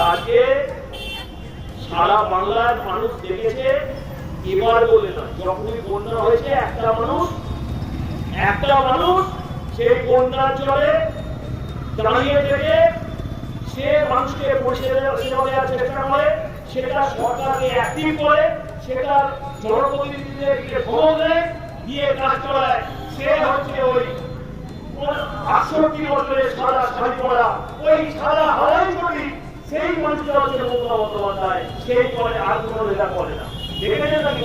আজকে সারা বাংলার মানুষ দেখেছে এবার বলে না যখনই বন্যা হয়েছে, একটা মানুষ একটা মানুষ সেই বন্যার জলে দাঁড়িয়ে থেকে সে মানুষকে পরিষেবা দেওয়ার চেষ্টা করে সেটা সরকারকে অ্যাক্টিভ করে, সেটা জনপ্রতিনিধিদেরকে খবর দেয়, দিয়ে কাজ করায় সে হচ্ছে ওই আটষট্টি বছরের সাদা শাড়ি পরা, ওই সাদা হাওয়াই মানুষটা হচ্ছে মমতা বন্দ্যোপাধ্যায় সেই আর কোনো নেতা করে না। এখানে নাকি